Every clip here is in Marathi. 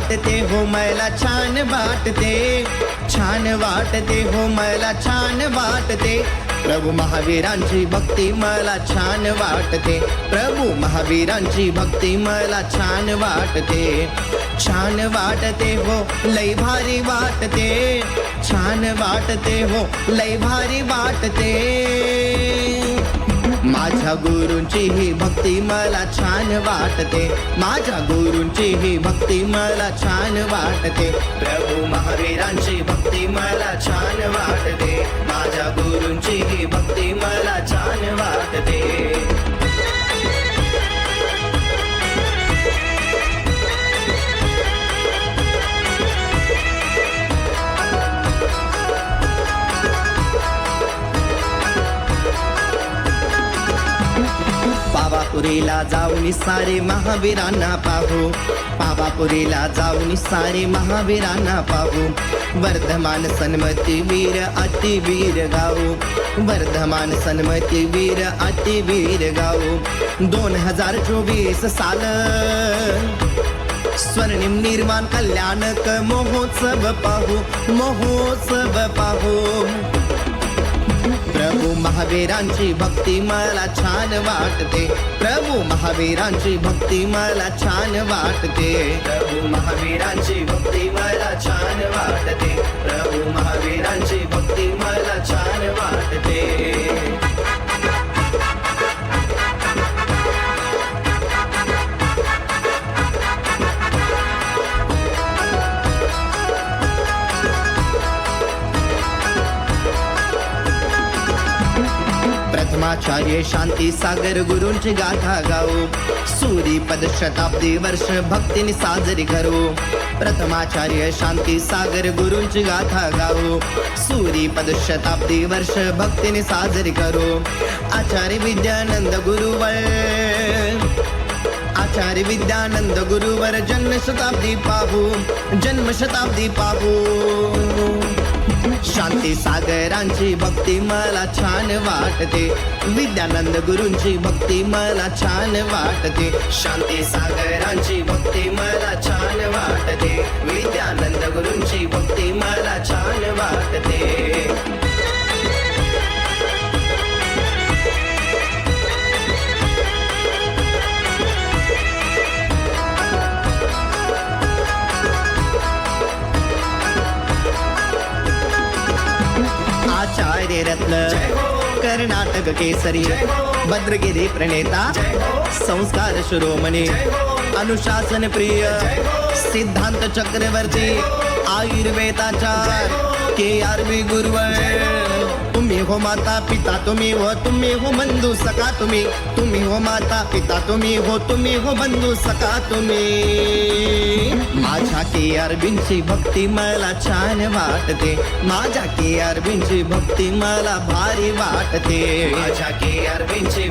वाटते हो मला, छान वाटते छान वाटते हो मला, छान वाटते प्रभू महावीरांची भक्ती मला छान वाटते। प्रभू महावीरांची भक्ती मला छान वाटते। छान वाटते हो लय भारी वाटते। छान वाटते हो लय भारी वाटते। माझ्या गुरूंची ही भक्ती मला छान वाटते. माझ्या गुरूंची ही भक्ती मला छान वाटते. प्रभू महावीरांची भक्ती मला छान वाटते. माझ्या गुरूंची ही भक्ती मला पावापुरीला जाऊन सारे महावीरांना पाहू. पावापुरीला जाऊन सारे महावीरांना पाहू. वर्धमान सन्मती वीर अतिवीर गाऊ. वर्धमान सन्मती वीर अतिवीर गाऊ. दोन हजार चोवीस साल स्वर्णिम निर्माण कल्याणक महोत्सव पाहू. महोत्सव पाहू. महावीरांची भक्ती मला छान वाटते. प्रभू महावीरांची भक्ती मला छान वाटते. प्रभू महावीरांची भक्ती प्रथमाचार्य शांती सागर गुरूंची गाथा गाऊ। सूरी पद शताब्दी वर्ष भक्तीने साजरी करो। प्रथमाचार्य शांती सागर गुरूंची गाथा गाऊ। सूरी पद शताब्दी वर्ष भक्तीने साजरी करो। आचार्य विद्यानंद गुरुवर। आचार्य विद्यानंद गुरुवर जन्म शताब्दी पाहू। जन्म शताब्दी पाहू। शांती सागरांची भक्ती मला छान वाटते. विद्यानंद गुरूंची भक्ती मला छान वाटते. शांती सागरांची भक्ती मला छान वाटते. विद्यानंद गुरूंची भक्ती रत्न कर्नाटक केसरी। भद्रगिरी प्रणेता। संस्कार शिरोमणी। अनुशासन प्रिय। सिद्धांत चक्रवर्ती। आयुर्वेदाचार। के आर बी गुरुवर। तुम्ही हो माता पिता तुम्ही हो तुम्ही हो बंधू सका तुम्ही. तुम्ही हो माता पिता तुम्ही हो तुम्ही हो बंधू सका तुम्ही. माझ्या के अरबिंची भक्ती मला छान वाटते. माझ्या के अरबिंची भक्ती मला भारी वाटते. माझ्या के अरबिंची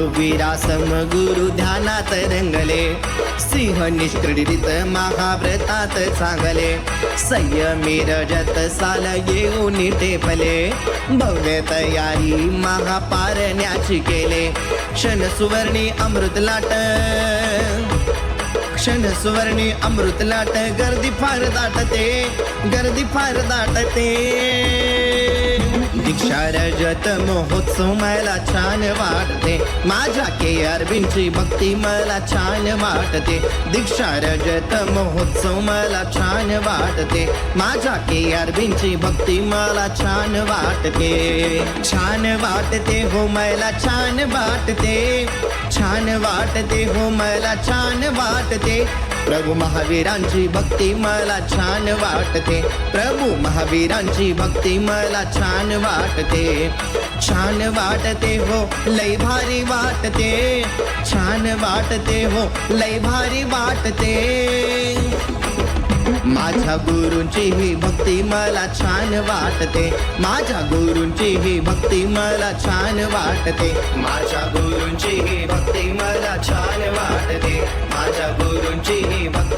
रघुवीरासम विरासम गुरु ध्यानात रंगले. सिंह निष्क्रीडित महाव्रतात सांगले संयमी रजत साल येऊन टेपले. भव्य तयारी महापारण्याची केले. क्षण सुवर्णी अमृत लाट. क्षण सुवर्णी अमृत लाट गर्दी फार दाटते. गर्दी फार दाटते. दीक्षा रजत महोत्सव मला छान वाटते. माझ्या के अरविंदची भक्ती मला छान वाटते. दीक्षा रजत महोत्सव मला छान वाटते. माझ्या के अरविंदची भक्ती मला छान वाटते. छान वाटते हो मला छान वाटते. छान वाटते हो मला छान वाटते. प्रभू महावीरांची भक्ती मला छान वाटते. प्रभू महावीरांची भक्ती मला छान वाटते. छान वाटते हो लय भारी वाटते. छान वाटते हो लय भारी वाटते. माझ्या गुरूंची ही भक्ती मला छान वाटते. माझ्या गुरूंची ही भक्ती मला छान वाटते. माझ्या गुरूंची ही भक्ती मला छान वाटते. माझ्या गुरूंची